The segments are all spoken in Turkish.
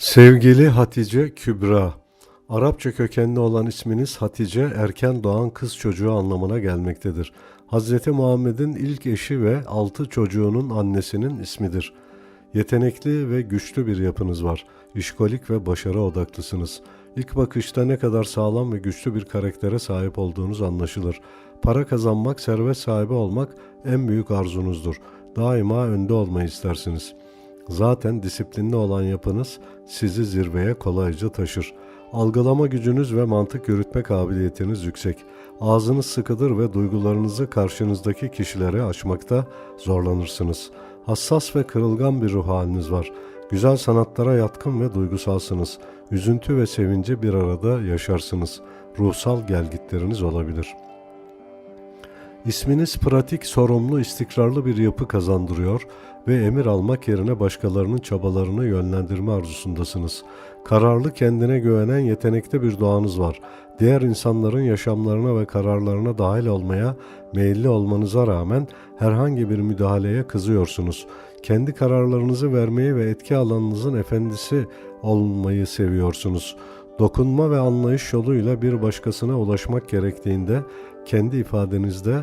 Sevgili Hatice Kübra, Arapça kökenli olan isminiz Hatice, erken doğan kız çocuğu anlamına gelmektedir. Hz. Muhammed'in ilk eşi ve altı çocuğunun annesinin ismidir. Yetenekli ve güçlü bir yapınız var. İşkolik ve başarı odaklısınız. İlk bakışta ne kadar sağlam ve güçlü bir karaktere sahip olduğunuz anlaşılır. Para kazanmak, servet sahibi olmak en büyük arzunuzdur. Daima önde olmayı istersiniz.'' Zaten disiplinli olan yapınız sizi zirveye kolayca taşır. Algılama gücünüz ve mantık yürütme kabiliyetiniz yüksek. Ağzınız sıkıdır ve duygularınızı karşınızdaki kişilere açmakta zorlanırsınız. Hassas ve kırılgan bir ruh haliniz var. Güzel sanatlara yatkın ve duygusalsınız. Üzüntü ve sevinci bir arada yaşarsınız. Ruhsal gelgitleriniz olabilir.'' İsminiz pratik, sorumlu, istikrarlı bir yapı kazandırıyor ve emir almak yerine başkalarının çabalarını yönlendirme arzusundasınız. Kararlı, kendine güvenen, yetenekli bir doğanız var. Diğer insanların yaşamlarına ve kararlarına dahil olmaya meyilli olmanıza rağmen herhangi bir müdahaleye kızıyorsunuz. Kendi kararlarınızı vermeyi ve etki alanınızın efendisi olmayı seviyorsunuz. Dokunma ve anlayış yoluyla bir başkasına ulaşmak gerektiğinde kendi ifadenizde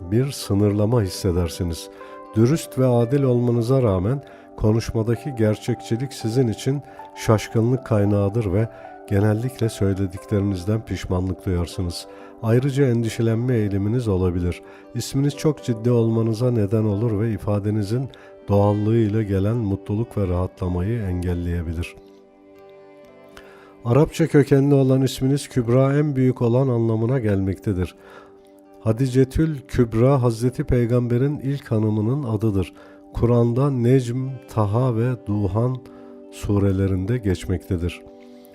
bir sınırlama hissedersiniz. Dürüst ve adil olmanıza rağmen konuşmadaki gerçekçilik sizin için şaşkınlık kaynağıdır ve genellikle söylediklerinizden pişmanlık duyarsınız. Ayrıca endişelenme eğiliminiz olabilir. İsminiz çok ciddi olmanıza neden olur ve ifadenizin doğallığıyla gelen mutluluk ve rahatlamayı engelleyebilir.'' Arapça kökenli olan isminiz Kübra en büyük olan anlamına gelmektedir. Hadicetül Kübra Hazreti Peygamber'in ilk hanımının adıdır. Kur'an'da Necm, Taha ve Duhan surelerinde geçmektedir.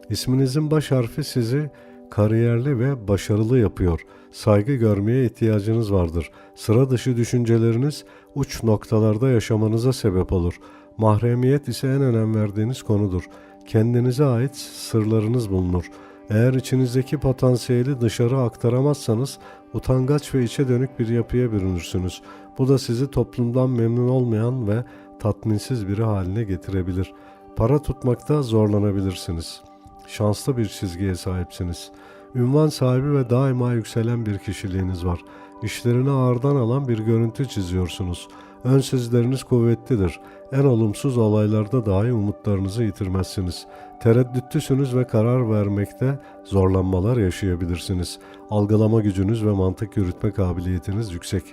İsminizin baş harfi sizi kariyerli ve başarılı yapıyor. Saygı görmeye ihtiyacınız vardır. Sıra dışı düşünceleriniz uç noktalarda yaşamanıza sebep olur. Mahremiyet ise en önem verdiğiniz konudur kendinize ait sırlarınız bulunur. Eğer içinizdeki potansiyeli dışarı aktaramazsanız utangaç ve içe dönük bir yapıya bürünürsünüz. Bu da sizi toplumdan memnun olmayan ve tatminsiz biri haline getirebilir. Para tutmakta zorlanabilirsiniz. Şanslı bir çizgiye sahipsiniz. Ünvan sahibi ve daima yükselen bir kişiliğiniz var. İşlerini ağırdan alan bir görüntü çiziyorsunuz. Ön sezleriniz kuvvetlidir. En olumsuz olaylarda dahi umutlarınızı yitirmezsiniz. Tereddütlüsünüz ve karar vermekte zorlanmalar yaşayabilirsiniz. Algılama gücünüz ve mantık yürütme kabiliyetiniz yüksek.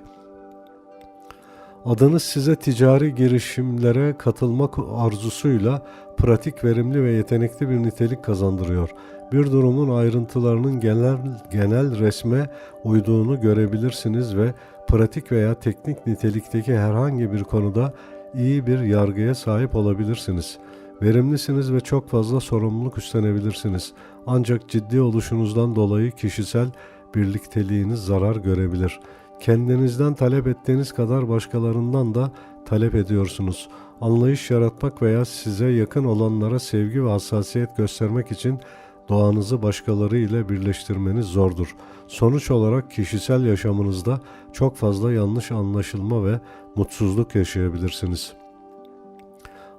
Adınız size ticari girişimlere katılmak arzusuyla pratik, verimli ve yetenekli bir nitelik kazandırıyor. Bir durumun ayrıntılarının genel genel resme uyduğunu görebilirsiniz ve pratik veya teknik nitelikteki herhangi bir konuda iyi bir yargıya sahip olabilirsiniz. Verimlisiniz ve çok fazla sorumluluk üstlenebilirsiniz. Ancak ciddi oluşunuzdan dolayı kişisel birlikteliğiniz zarar görebilir. Kendinizden talep ettiğiniz kadar başkalarından da talep ediyorsunuz. Anlayış yaratmak veya size yakın olanlara sevgi ve hassasiyet göstermek için doğanızı başkaları ile birleştirmeniz zordur. Sonuç olarak kişisel yaşamınızda çok fazla yanlış anlaşılma ve mutsuzluk yaşayabilirsiniz.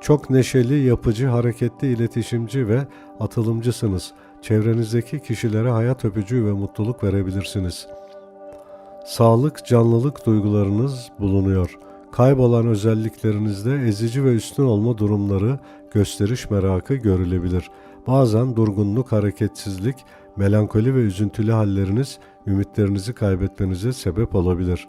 Çok neşeli, yapıcı, hareketli, iletişimci ve atılımcısınız. Çevrenizdeki kişilere hayat öpücüğü ve mutluluk verebilirsiniz. Sağlık, canlılık duygularınız bulunuyor.'' Kaybolan özelliklerinizde ezici ve üstün olma durumları, gösteriş merakı görülebilir. Bazen durgunluk, hareketsizlik, melankoli ve üzüntülü halleriniz ümitlerinizi kaybetmenize sebep olabilir.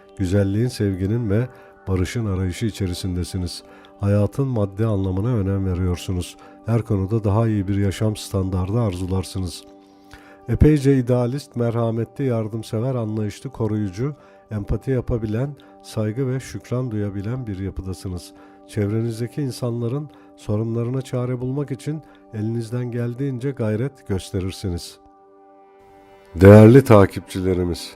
Güzelliğin, sevginin ve barışın arayışı içerisindesiniz. Hayatın maddi anlamına önem veriyorsunuz. Her konuda daha iyi bir yaşam standardı arzularsınız. Epeyce idealist, merhametli, yardımsever, anlayışlı, koruyucu, empati yapabilen, saygı ve şükran duyabilen bir yapıdasınız. Çevrenizdeki insanların sorunlarına çare bulmak için elinizden geldiğince gayret gösterirsiniz. Değerli takipçilerimiz,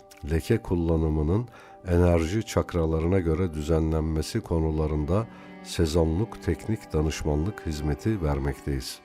leke kullanımının enerji çakralarına göre düzenlenmesi konularında sezonluk teknik danışmanlık hizmeti vermekteyiz.